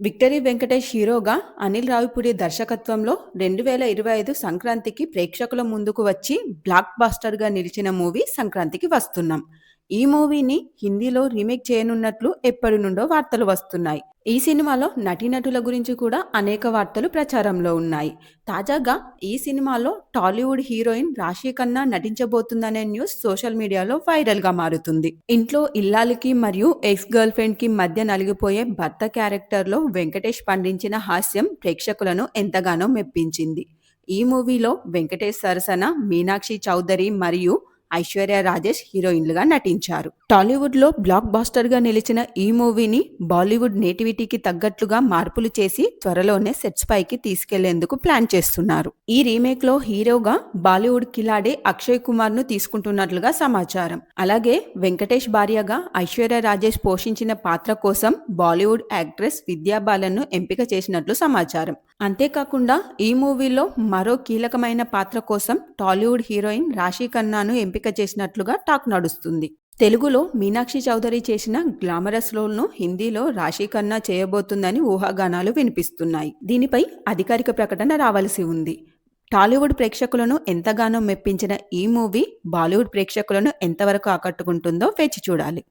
Victory Venkatesh హీరోగా అనిల్ రావిపూడి దర్శకత్వంలో రెండు వేల ఇరవై ఐదు సంక్రాంతికి ప్రేక్షకుల ముందుకు వచ్చి బ్లాక్ బాస్టర్గా నిలిచిన మూవీ సంక్రాంతికి వస్తున్నాం. ఈ మూవీని హిందీలో రీమేక్ చేయనున్నట్లు ఎప్పటి నుండో వార్తలు వస్తున్నాయి. ఈ సినిమాలో నటీనటుల గురించి కూడా అనేక వార్తలు ప్రచారంలో ఉన్నాయి. తాజాగా ఈ సినిమాలో టాలీవుడ్ హీరోయిన్ రాశి ఖన్నా నటించబోతుందనే న్యూస్ సోషల్ మీడియాలో వైరల్గా మారుతుంది. ఇంట్లో ఇల్లాలికి మరియు ఎక్స్ గర్ల్ ఫ్రెండ్కి మధ్య నలిగిపోయే భర్త క్యారెక్టర్లో వెంకటేష్ పండించిన హాస్యం ప్రేక్షకులను ఎంతగానో మెప్పించింది. ఈ మూవీలో వెంకటేష్ సరసన మీనాక్షి చౌదరి మరియు ఐశ్వర్య రాజేష్ హీరోయిన్లుగా నటించారు. టాలీవుడ్లో బ్లాక్ బాస్టర్గా నిలిచిన ఈ మూవీని బాలీవుడ్ నేటివిటీకి తగ్గట్లుగా మార్పులు చేసి త్వరలోనే సెట్స్ పైకి తీసుకెళ్ళేందుకు ప్లాన్ చేస్తున్నారు. ఈ రీమేక్లో హీరోగా బాలీవుడ్ కిలాడే అక్షయ్ కుమార్ను తీసుకుంటున్నట్లుగా సమాచారం. అలాగే వెంకటేష్ భార్యగా ఐశ్వర్య రాజేష్ పోషించిన పాత్ర కోసం బాలీవుడ్ యాక్ట్రెస్ విద్యా బాలన్ను ఎంపిక చేసినట్లు సమాచారం. అంతేకాకుండా ఈ మూవీలో మరో కీలకమైన పాత్ర కోసం టాలీవుడ్ హీరోయిన్ రాశి ఖన్నాను ఎంపిక చేసినట్లుగా టాక్ నడుస్తుంది. తెలుగులో మీనాక్షి చౌదరి చేసిన గ్లామరస్ రోల్ను హిందీలో రాశి ఖన్నా చేయబోతుందని ఊహాగానాలు వినిపిస్తున్నాయి. దీనిపై అధికారిక ప్రకటన రావాల్సి ఉంది. టాలీవుడ్ ప్రేక్షకులను ఎంతగానో మెప్పించిన ఈ మూవీ బాలీవుడ్ ప్రేక్షకులను ఎంతవరకు ఆకట్టుకుంటుందో వేచి చూడాలి.